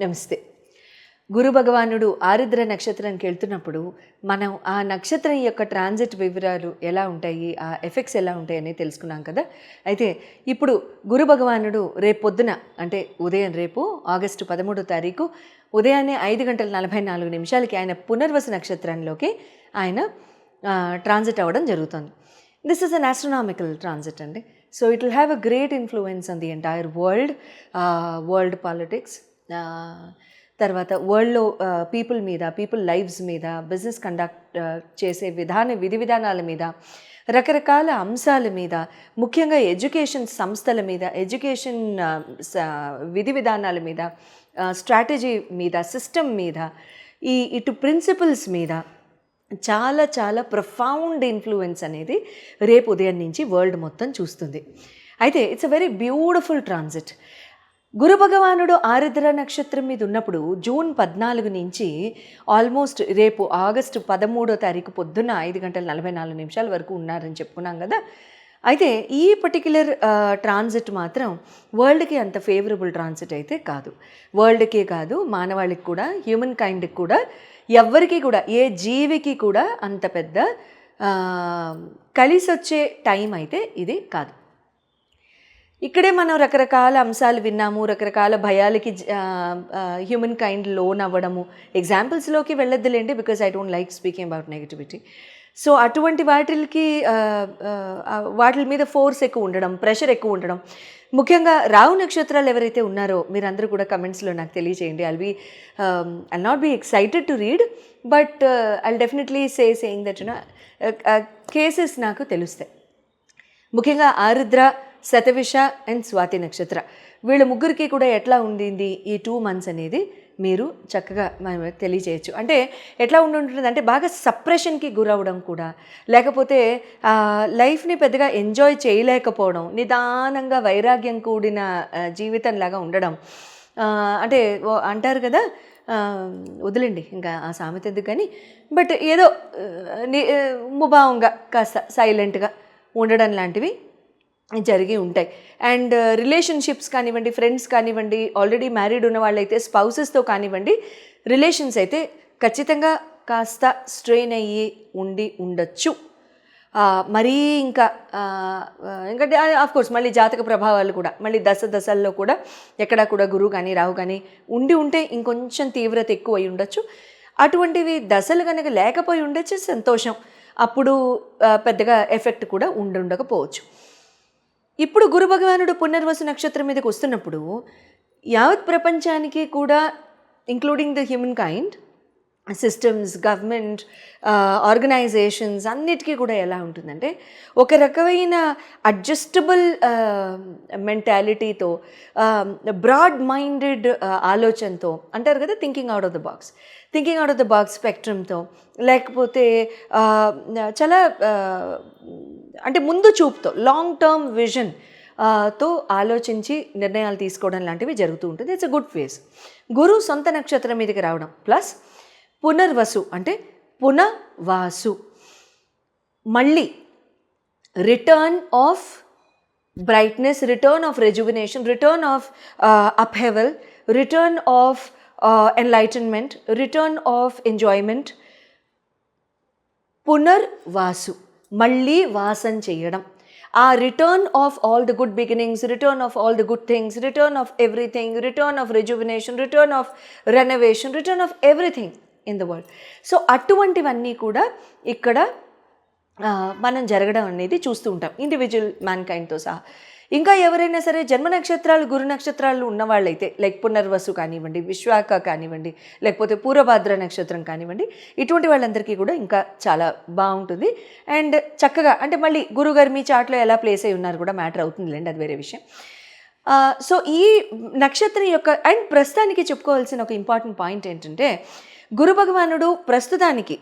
నమస్తే. గురు భగవానుడు ఆరుద్ర నక్షత్రానికి వెళ్తున్నప్పుడు మనం ఆ నక్షత్రం యొక్క ట్రాన్సిట్ వివరాలు ఎలా ఉంటాయి ఆ ఎఫెక్ట్స్ ఎలా ఉంటాయి తెలుసుకున్నాం కదా. అయితే ఇప్పుడు గురు భగవానుడు రేపు పొద్దున అంటే ఉదయం రేపు ఆగస్టు పదమూడో తారీఖు ఉదయాన్నే ఐదు గంటల నలభై నాలుగు నిమిషాలకి ఆయన పునర్వసు నక్షత్రంలోకి ఆయన ట్రాన్సిట్ అవ్వడం జరుగుతుంది. This is an astronomical transit అండి. So it will have a great influence on the entire world world politics తర్వాత వరల్డ్లో పీపుల్ మీద పీపుల్ లైవ్స్ మీద బిజినెస్ కండక్ట్ చేసే విధాన విధి విధానాల మీద రకరకాల అంశాల మీద ముఖ్యంగా ఎడ్యుకేషన్ సంస్థల మీద ఎడ్యుకేషన్ విధి విధానాల మీద స్ట్రాటజీ మీద సిస్టమ్ మీద ఈ ఇటు ప్రిన్సిపల్స్ మీద చాలా చాలా ప్రొఫౌండ్ ఇన్ఫ్లుయెన్స్ అనేది రేపు ఉదయం నుంచి వరల్డ్ మొత్తం చూస్తుంది. అయితే it's a very beautiful transit. Guru భగవానుడు ఆరుద్ర నక్షత్రం మీద ఉన్నప్పుడు జూన్ పద్నాలుగు నుంచి ఆల్మోస్ట్ రేపు ఆగస్టు పదమూడో తారీఖు పొద్దున్న ఐదు గంటల నలభై నాలుగు నిమిషాల వరకు ఉన్నారని చెప్పుకున్నాం కదా. అయితే ఈ పర్టిక్యులర్ ట్రాన్సిట్ మాత్రం వరల్డ్కి అంత ఫేవరబుల్ ట్రాన్సిట్ అయితే కాదు. వరల్డ్కే కాదు మానవాళికి కూడా హ్యూమన్ కైండ్కి కూడా ఎవ్వరికి కూడా ఏ జీవికి కూడా అంత పెద్ద కలిసొచ్చే టైం అయితే ఇది కాదు. ఇక్కడే మనం రకరకాల అంశాలు విన్నాము రకరకాల భయాలకి హ్యూమన్ కైండ్ లోన్ అవ్వడము. ఎగ్జాంపుల్స్లోకి వెళ్ళొద్దులేండి because I don't like speaking about negativity so అటువంటి వాటికి వాటి మీద ఫోర్స్ ఎక్కువ ఉండడం ప్రెషర్ ఎక్కువ ఉండడం. ముఖ్యంగా రావు నక్షత్రాలు ఎవరైతే ఉన్నారో మీరందరూ కూడా కమెంట్స్లో నాకు తెలియచేయండి. I'll be I'll not be excited to read but I'll definitely say saying that cases నాకు తెలుస్తాయి. ముఖ్యంగా ఆరుద్ర శతవిష అండ్ స్వాతి నక్షత్ర. వీళ్ళ ముగ్గురికి కూడా ఎట్లా ఉండింది ఈ టూ మంత్స్ అనేది మీరు చక్కగా మనం తెలియచేయచ్చు. అంటే ఎట్లా ఉండి ఉంటుంది అంటే బాగా సప్రెషన్కి గురవడం కూడా లేకపోతే లైఫ్ని పెద్దగా ఎంజాయ్ చేయలేకపోవడం నిదానంగా వైరాగ్యం కూడిన జీవితంలాగా ఉండడం. అంటే అంటారు కదా వదిలేండి ఇంకా ఆ సామెత ఎందుకు కానీ బట్ ఏదో ముభావంగా కాస్త సైలెంట్గా ఉండడం లాంటివి జరిగి ఉంటాయి. అండ్ రిలేషన్షిప్స్ uh, కానివ్వండి ఫ్రెండ్స్ కానివ్వండి ఆల్రెడీ మ్యారీడ్ ఉన్న వాళ్ళైతే స్పౌసెస్తో కానివ్వండి రిలేషన్స్ అయితే ఖచ్చితంగా కాస్త స్ట్రెయిన్ అయ్యి ఉండి ఉండొచ్చు. మరీ ఇంకా ఎందుకంటే కోర్స్ మళ్ళీ జాతక ప్రభావాలు కూడా మళ్ళీ దశ దశల్లో కూడా ఎక్కడ కూడా గురువు కానీ రావు కానీ ఉండి ఉంటే ఇంకొంచెం తీవ్రత ఎక్కువ అయి ఉండొచ్చు. అటువంటివి దశలు కనుక లేకపోయి ఉండొచ్చు సంతోషం. అప్పుడు పెద్దగా ఎఫెక్ట్ కూడా ఉండుండకపోవచ్చు. ఇప్పుడు గురు భగవానుడు పునర్వసు నక్షత్రం మీదకి వస్తున్నప్పుడు యావత్ ప్రపంచానికి కూడా including the humankind systems government organisations అన్నిటికీ కూడా ఎలా ఉంటుందంటే ఒక రకమైన అడ్జస్టబుల్ మెంటాలిటీతో బ్రాడ్ మైండెడ్ ఆలోచనతో అంటారు కదా thinking out of the box thinking out of the box స్పెక్ట్రమ్తో లేకపోతే uh, చాలా uh, అంటే ముందు చూపుతో లాంగ్ టర్మ్ విజన్తో ఆలోచించి నిర్ణయాలు తీసుకోవడం లాంటివి జరుగుతూ ఉంటుంది. It's a good phase Guru సొంత నక్షత్రం మీదకి రావడం. ప్లస్ పునర్వసు అంటే పునవాసు. మళ్ళీ return of brightness return of rejuvenation return of upheaval return of enlightenment return of enjoyment Punarvasu. మళ్ళీ వాసం చేయడం. ఆ return of all the good beginnings return of all the good things return of everything return of rejuvenation return of renovation return of everything in the world so అటువంటివన్నీ కూడా ఇక్కడ మనం జరగడం అనేది చూస్తూ ఉంటాం ఇండివిజువల్ మ్యాన్ కైండ్తో సహా. ఇంకా ఎవరైనా సరే జన్మ నక్షత్రాలు గురు నక్షత్రాలు ఉన్నవాళ్ళైతే లైక్ పునర్వసు కానివ్వండి విశ్వాక కానివ్వండి లేకపోతే పూర్వభాద్ర నక్షత్రం కానివ్వండి ఇటువంటి వాళ్ళందరికీ కూడా ఇంకా చాలా బాగుంటుంది. అండ్ చక్కగా అంటే మళ్ళీ గురుగారు మీ చాట్లో ఎలా ప్లేస్ అయి ఉన్నారు కూడా మ్యాటర్ అవుతుందిలేండి అది వేరే విషయం. సో ఈ నక్షత్రం యొక్క అండ్ ప్రస్తుతానికి చెప్పుకోవాల్సిన ఒక ఇంపార్టెంట్ పాయింట్ ఏంటంటే గురు భగవానుడు ప్రస్తుతానికి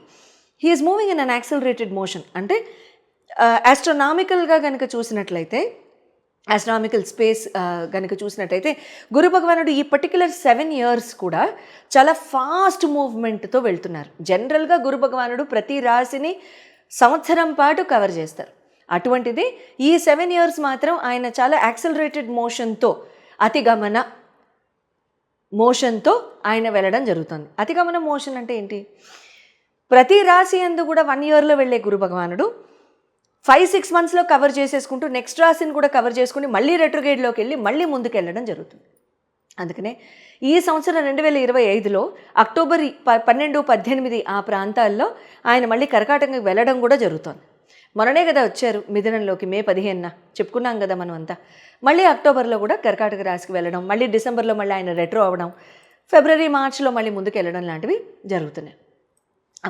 he is moving in an accelerated motion అంటే ఆస్ట్రోనామికల్గా కనుక చూసినట్లయితే ఆస్ట్రానామికల్ స్పేస్ కనుక చూసినట్టయితే గురు భగవానుడు ఈ పర్టికులర్ సెవెన్ ఇయర్స్ కూడా చాలా ఫాస్ట్ మూవ్మెంట్తో వెళ్తున్నారు. జనరల్గా గురు భగవానుడు ప్రతి రాశిని సంవత్సరం పాటు కవర్ చేస్తారు. అటువంటిది ఈ సెవెన్ ఇయర్స్ మాత్రం ఆయన చాలా యాక్సలరేటెడ్ మోషన్తో అతిగమన మోషన్తో ఆయన వెళ్ళడం జరుగుతుంది. అతిగమన మోషన్ అంటే ఏంటి? ప్రతి రాశి అందు కూడా వన్ ఇయర్లో వెళ్ళే గురు భగవానుడు ఫైవ్ సిక్స్ మంత్స్లో కవర్ చేసేసుకుంటూ నెక్స్ట్ రాశిని కూడా కవర్ చేసుకుని మళ్ళీ రెట్రోగేడ్లోకి వెళ్ళి మళ్ళీ ముందుకు వెళ్ళడం జరుగుతుంది. అందుకనే ఈ సంవత్సరం రెండు వేల ఇరవై ఐదులో అక్టోబర్ ప పన్నెండు పద్దెనిమిది ఆ ప్రాంతాల్లో ఆయన మళ్ళీ కర్కాటకంకి వెళ్ళడం కూడా జరుగుతోంది. మొన్ననే కదా వచ్చారు మిథునంలోకి మే పదిహేనున. చెప్పుకున్నాం కదా మనం అంతా మళ్ళీ అక్టోబర్లో కూడా కర్కాటక రాశికి వెళ్ళడం మళ్ళీ డిసెంబర్లో మళ్ళీ ఆయన రెట్రో అవ్వడం ఫిబ్రవరి మార్చ్లో మళ్ళీ ముందుకు వెళ్ళడం లాంటివి జరుగుతున్నాయి.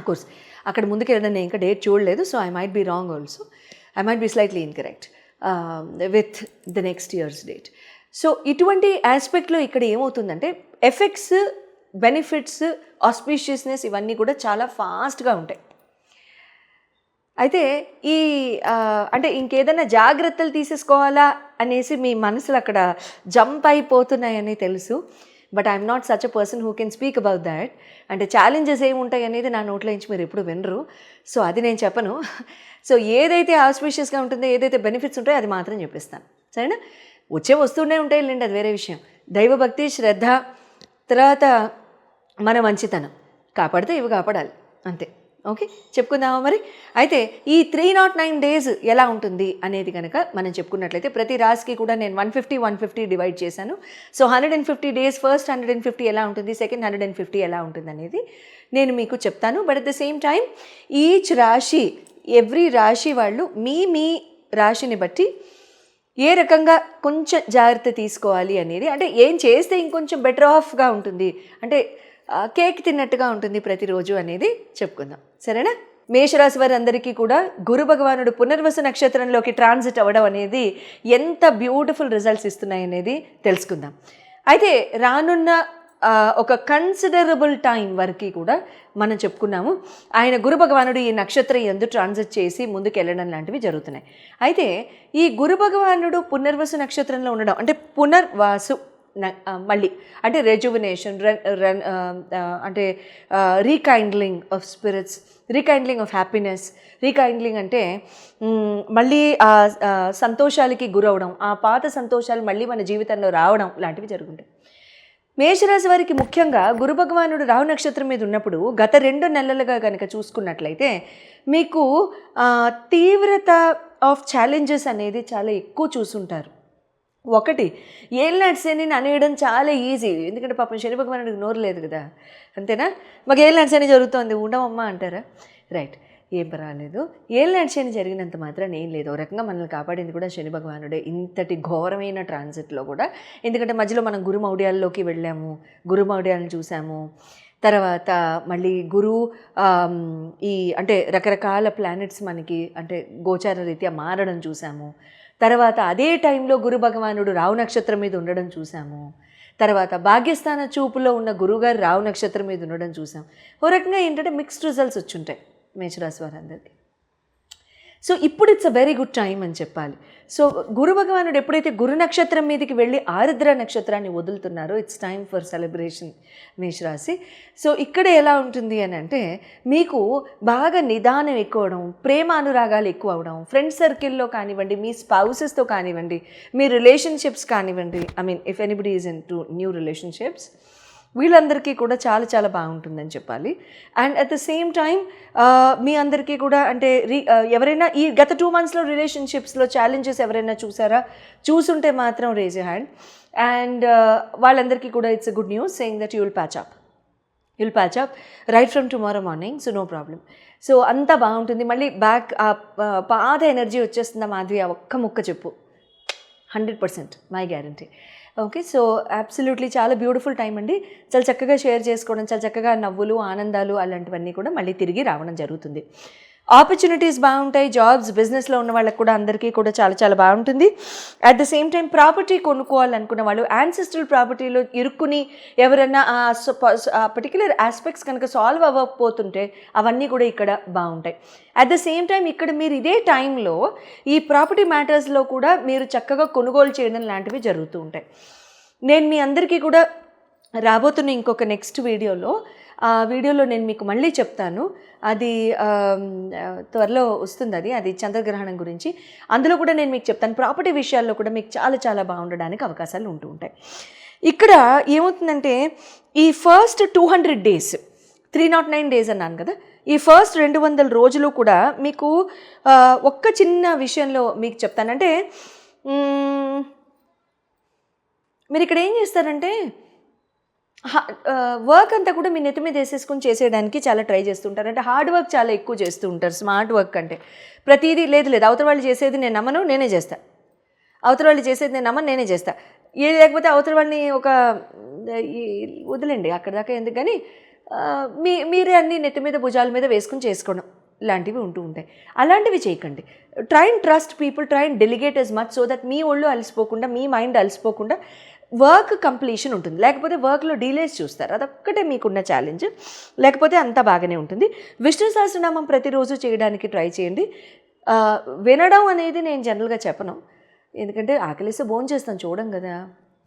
కోర్స్ అక్కడ ముందుకు వెళ్ళడం నేను ఇంకా డేట్ చూడలేదు so I might be wrong also I might be slightly incorrect with the next years date so ఇటువంటి ఆస్పెక్ట్లో ఇక్కడ ఏమవుతుందంటే ఎఫెక్ట్స్ బెనిఫిట్స్ ఆస్పీషియస్నెస్ ఇవన్నీ కూడా చాలా ఫాస్ట్గా ఉంటాయి. అయితే ఈ అంటే ఇంకేదైనా జాగ్రత్తలు తీసేసుకోవాలా అనేసి మీ మనసులు అక్కడ జంప్ అయిపోతున్నాయని తెలుసు. But I'm not such a person who can speak about that అంటే ఛాలెంజెస్ ఏముంటాయి అనేది నా నోట్లో నుంచి మీరు ఎప్పుడు వినరు. సో అది నేను చెప్పను. సో ఏదైతే ఆస్పిషియస్గా ఉంటుందో ఏదైతే బెనిఫిట్స్ ఉంటాయో అది మాత్రం చెప్పిస్తాను. సరేనా? వచ్చే వస్తూనే ఉంటాయి లేండి అది వేరే విషయం. దైవభక్తి శ్రద్ధ తర్వాత మన మంచితనం. కాపాడితే ఇవి కాపాడాలి. అంతే. ఓకే చెప్పుకుందామా మరి? అయితే ఈ త్రీ నాట్ నైన్ డేస్ ఎలా ఉంటుంది అనేది కనుక మనం చెప్పుకున్నట్లయితే ప్రతి రాశికి కూడా నేను one fifty one fifty divide చేశాను. So hundred and fifty days first hundred and fifty ఎలా ఉంటుంది? సెకండ్ హండ్రెడ్ అండ్ ఫిఫ్టీ ఎలా ఉంటుంది అనేది నేను మీకు చెప్తాను. But at the same time each rashi every rashi వాళ్ళు మీ మీ రాశిని బట్టి ఏ రకంగా కొంచెం జాగ్రత్త తీసుకోవాలి అనేది అంటే ఏం చేస్తే ఇంకొంచెం బెటర్ ఆఫ్గా ఉంటుంది అంటే కేక్ తిన్నట్టుగా ఉంటుంది ప్రతిరోజు అనేది చెప్పుకుందాం. సరేనా? మేషరాశి వారందరికీ కూడా గురు భగవానుడు పునర్వసు నక్షత్రంలోకి ట్రాన్సిట్ అవ్వడం అనేది ఎంత బ్యూటిఫుల్ రిజల్ట్స్ ఇస్తున్నాయి అనేది తెలుసుకుందాం. అయితే రానున్న ఒక కన్సిడరబుల్ టైం వరకు కూడా మనం చెప్పుకున్నాము ఆయన గురు భగవానుడు ఈ నక్షత్రం ఎందు ట్రాన్సిట్ చేసి ముందుకు వెళ్ళడం లాంటివి జరుగుతున్నాయి. అయితే ఈ గురు భగవానుడు పునర్వసు నక్షత్రంలో ఉండడం అంటే పునర్వాసు మళ్ళీ. అంటే రెజువినేషన్ రన్ రన్ అంటే rekindling of spirits rekindling of happiness rekindling అంటే మళ్ళీ ఆ సంతోషాలకి గురవడం ఆ పాత సంతోషాలు మళ్ళీ మన జీవితంలో రావడం లాంటివి జరుగుతాయి మేషరాశి వారికి ముఖ్యంగా గురు భగవానుడు రాహు నక్షత్రం మీద ఉన్నప్పుడు గత రెండు నెలలుగా కనుక చూసుకున్నట్లయితే మీకు తీవ్రత ఆఫ్ ఛాలెంజెస్ అనేది చాలా ఎక్కువ చూసుంటారు. ఒకటి ఏళ్ళనాటి శనిని అనేయడం చాలా ఈజీ. ఎందుకంటే పాపం శని భగవానుడికి నోరు లేదు కదా. అంతేనా? మాకు ఏళ్ళనాటి శని జరుగుతుంది ఉండమమ్మా అంటారా? రైట్. ఏం పర్వాలేదు. ఏళ్ళనాటి శని జరిగినంత మాత్రం ఏం లేదు. ఓ రకంగా మనల్ని కాపాడింది కూడా శని భగవానుడే. ఇంతటి ఘోరమైన ట్రాన్సిట్లో కూడా. ఎందుకంటే మధ్యలో మనం గురుమౌడ్యాల్లోకి వెళ్ళాము గురుమౌడ్యాలను చూసాము. తర్వాత మళ్ళీ గురు ఈ అంటే రకరకాల ప్లానెట్స్ మనకి అంటే గోచార రీత్యా మారడం చూసాము. తర్వాత అదే టైంలో గురు భగవానుడు రావు నక్షత్రం మీద ఉండడం చూసాము తర్వాత భాగ్యస్థాన చూపులో ఉన్న గురువుగారు రావు నక్షత్రం మీద ఉండడం చూసాం ఓ రకంగా ఏంటంటే మిక్స్డ్ రిజల్ట్స్ వచ్చుంటాయి మేషరాశి వారందరికీ. సో ఇప్పుడు it's a very good time అని చెప్పాలి. సో గురు భగవానుడు ఎప్పుడైతే గురు నక్షత్రం మీదకి వెళ్ళి ఆరుద్ర నక్షత్రాన్ని వదులుతున్నారో it's time for celebration Mesharashi so ఇక్కడ ఎలా ఉంటుంది అని అంటే మీకు బాగా నిదానం ఎక్కువ అవడం ప్రేమ అనురాగాలు ఎక్కువ అవడం ఫ్రెండ్ సర్కిల్లో కానివ్వండి మీ స్పౌసెస్తో కానివ్వండి మీ రిలేషన్షిప్స్ కానివ్వండి I mean if anybody is into new relationships వీళ్ళందరికీ కూడా చాలా చాలా బాగుంటుందని చెప్పాలి. And at the same time మీ అందరికీ కూడా అంటే రీ uh, ఎవరైనా ఈ గత టూ మంత్స్లో రిలేషన్షిప్స్లో ఛాలెంజెస్ ఎవరైనా చూసారా? చూసుంటే మాత్రం రేజ్ హ్యాండ్ అండ్ వాళ్ళందరికీ కూడా it's good news saying that you patch up you'll patch up right from tomorrow morning so no problem so అంతా బాగుంటుంది. మళ్ళీ బ్యాక్ ఆ ఆ, పాత ఎనర్జీ వచ్చేస్తుందా మాధవి ఆ ఒక్క ముక్క చెప్పు. Hundred percent my guarantee okay so absolutely చాలా బ్యూటిఫుల్ టైం అండి. చాలా చక్కగా షేర్ చేసుకోవడం చాలా చక్కగా నవ్వులు ఆనందాలు అలాంటివన్నీ కూడా మళ్ళీ తిరిగి రావడం జరుగుతుంది. ఆపర్చునిటీస్ బాగుంటాయి జాబ్స్ బిజినెస్లో ఉన్న వాళ్ళకి కూడా అందరికీ కూడా చాలా చాలా బాగుంటుంది. At the same time property కొనుక్కోవాలనుకున్న వాళ్ళు యాన్సిస్ట్రల్ ప్రాపర్టీలో ఇరుక్కుని ఎవరన్నా ఆ పర్టికులర్ ఆస్పెక్ట్స్ కనుక సాల్వ్ అవ్వకపోతుంటే అవన్నీ కూడా ఇక్కడ బాగుంటాయి. అట్ ద సేమ్ టైం ఇక్కడ మీరు ఇదే టైంలో ఈ ప్రాపర్టీ మ్యాటర్స్లో కూడా మీరు చక్కగా కొనుగోలు చేయడం లాంటివి జరుగుతూ ఉంటాయి. నేను మీ అందరికీ కూడా రాబోతున్న ఇంకొక నెక్స్ట్ వీడియోలో ఆ వీడియోలో నేను మీకు మళ్ళీ చెప్తాను. అది త్వరలో వస్తుంది అది. అది చంద్రగ్రహణం గురించి. అందులో కూడా నేను మీకు చెప్తాను. ప్రాపర్టీ విషయాల్లో కూడా మీకు చాలా చాలా బాగుండడానికి అవకాశాలు ఉంటూ ఉంటాయి. ఇక్కడ ఏమవుతుందంటే ఈ first two hundred days three not nine days అన్నాను కదా ఈ ఫస్ట్ రెండు వందల రోజులు కూడా మీకు ఒక్క చిన్న విషయంలో మీకు చెప్తానంటే మీరు ఇక్కడ ఏం చేస్తారంటే వర్క్ అంతా కూడా మీ నెత్తి మీద వేసేసుకొని చేసేయడానికి చాలా ట్రై చేస్తుంటారు. అంటే హార్డ్ వర్క్ చాలా ఎక్కువ చేస్తూ ఉంటారు స్మార్ట్ వర్క్ అంటే. ప్రతిదీ లేదు లేదు. అవతల వాళ్ళు చేసేది నేను నమ్మను నేనే చేస్తా. అవతల వాళ్ళు చేసేది నేను నమ్మను నేనే చేస్తా. ఏది లేకపోతే అవతల వాళ్ళని ఒక వదిలేండి అక్కడ దాకా ఎందుకు కానీ మీ మీరే అన్ని నెత్తి మీద భుజాల మీద వేసుకుని చేసుకోవడం ఇలాంటివి ఉంటూ ఉంటాయి. అలాంటివి చేయకండి. Try and trust people try and delegate as much so that మీ ఒళ్ళు అలసిపోకుండా మీ మైండ్ అలసిపోకుండా వర్క్ కంప్లీషన్ ఉంటుంది. లేకపోతే వర్క్లో డీలేస్ చూస్తారు. అదొక్కటే మీకున్న ఛాలెంజ్ లేకపోతే అంతా బాగానే ఉంటుంది. విష్ణు సహస్రనామం ప్రతిరోజు చేయడానికి ట్రై చేయండి. వినడం అనేది నేను జనరల్గా చెప్పను. ఎందుకంటే ఆకలిస్తే భోజనం చేస్తాను. చూడం కదా.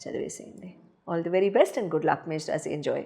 చదివేసేయండి. All the very best and good luck must us enjoy